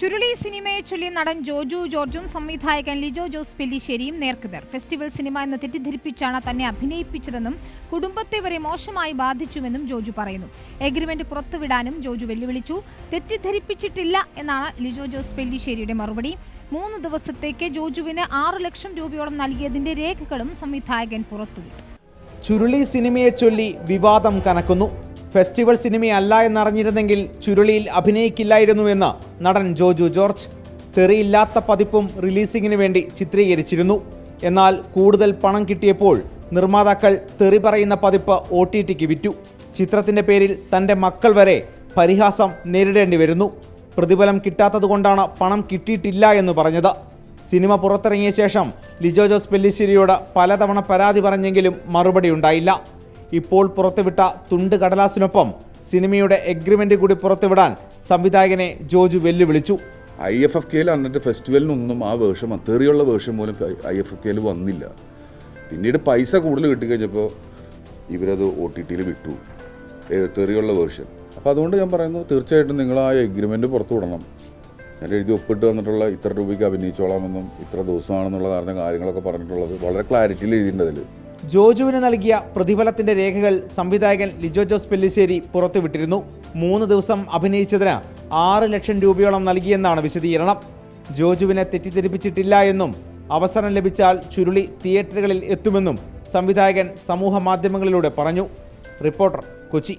ചുരുളി സിനിമയെ ചൊല്ലി നടൻ ജോജു ജോർജും സംവിധായകൻ ലിജോ ജോസ് പെല്ലിശ്ശേരിയും നേർക്കുതർ ഫെസ്റ്റിവൽ സിനിമ എന്ന് തെറ്റിദ്ധരിപ്പിച്ചാണ് തന്നെ അഭിനയിപ്പിച്ചതെന്നും കുടുംബത്തെ വരെ മോശമായി ബാധിച്ചുവെന്നും ജോജു പറയുന്നു. എഗ്രിമെന്റ് പുറത്തുവിടാനും ജോജു വെല്ലുവിളിച്ചു. തെറ്റിദ്ധരിപ്പിച്ചിട്ടില്ല എന്നാണ് ലിജോ ജോസ് പെല്ലിശ്ശേരിയുടെ മറുപടി. മൂന്ന് ദിവസത്തേക്ക് ജോജുവിന് ആറ് ലക്ഷം രൂപയോളം നൽകിയതിന്റെ രേഖകളും സംവിധായകൻ പുറത്തുവിട്ടു. ചുരുളി സിനിമയെ ചൊല്ലി വിവാദം കനക്കുന്നു. ഫെസ്റ്റിവൽ സിനിമയല്ല എന്നറിഞ്ഞിരുന്നെങ്കിൽ ചുരുളിയിൽ അഭിനയിക്കില്ലായിരുന്നുവെന്ന് നടൻ ജോജു ജോർജ് തെറിയില്ലാത്ത പതിപ്പും റിലീസിംഗിന് വേണ്ടി ചിത്രീകരിച്ചിരുന്നു. എന്നാൽ കൂടുതൽ പണം കിട്ടിയപ്പോൾ നിർമ്മാതാക്കൾ തെറി പറയുന്ന പതിപ്പ് ഒ ടി ടിക്ക് വിറ്റു. ചിത്രത്തിന്റെ പേരിൽ തന്റെ മക്കൾ വരെ പരിഹാസം നേരിടേണ്ടി വരുന്നു. പ്രതിഫലം കിട്ടാത്തതുകൊണ്ടാണ് പണം കിട്ടിയിട്ടില്ല എന്ന് പറഞ്ഞത്. സിനിമ പുറത്തിറങ്ങിയ ശേഷം ലിജോ ജോസ് പെല്ലിശ്ശേരിയോട് പലതവണ പരാതി പറഞ്ഞെങ്കിലും മറുപടി ഉണ്ടായില്ല. ഇപ്പോൾ പുറത്തുവിട്ട തുണ്ട് കടലാസിനൊപ്പം സിനിമയുടെ എഗ്രിമെന്റ് കൂടി പുറത്തുവിടാൻ സംവിധായകനെ ജോജു വെല്ലുവിളിച്ചു. ഐ എഫ് എഫ് കെയിൽ അന്നത്തെ ഫെസ്റ്റിവലിനൊന്നും ആ വേഷം തെറിയുള്ള വേർഷൻ പോലും ഐ എഫ് എഫ് കെയിൽ വന്നില്ല. പിന്നീട് പൈസ കൂടുതൽ കിട്ടിക്കഴിഞ്ഞപ്പോൾ ഇവരത് ഒ ടി ടിയിൽ വിട്ടു. തെറിയുള്ള വേർഷൻ അപ്പോൾ അതുകൊണ്ട് ഞാൻ പറയുന്നു തീർച്ചയായിട്ടും നിങ്ങൾ ആ എഗ്രിമെന്റ് പുറത്തു വിടണം. ഞാൻ എഴുതി ഒപ്പിട്ട് വന്നിട്ടുള്ള ഇത്ര രൂപയ്ക്ക് അഭിനയിച്ചോളാമെന്നും ഇത്ര ദിവസമാണെന്നുള്ള കാരണം കാര്യങ്ങളൊക്കെ പറഞ്ഞിട്ടുള്ളത് വളരെ ക്ലാരിറ്റിയിൽ എഴുതിയിട്ടുണ്ട് അതിൽ ജോജുവിന് നൽകിയ പ്രതിഫലത്തിന്റെ രേഖകൾ സംവിധായകൻ ലിജോ ജോസ് പെല്ലിശ്ശേരി പുറത്തുവിട്ടിരുന്നു. മൂന്ന് ദിവസം അഭിനയിച്ചതിന് ആറ് ലക്ഷം രൂപയോളം നൽകിയെന്നാണ് വിശദീകരണം. ജോജുവിനെ തെറ്റിദ്ധരിപ്പിച്ചിട്ടില്ല എന്നും അവസരം ലഭിച്ചാൽ ചുരുളി തിയേറ്ററുകളിൽ എത്തുമെന്നും സംവിധായകൻ സമൂഹ മാധ്യമങ്ങളിലൂടെ പറഞ്ഞു. റിപ്പോർട്ടർ കൊച്ചി.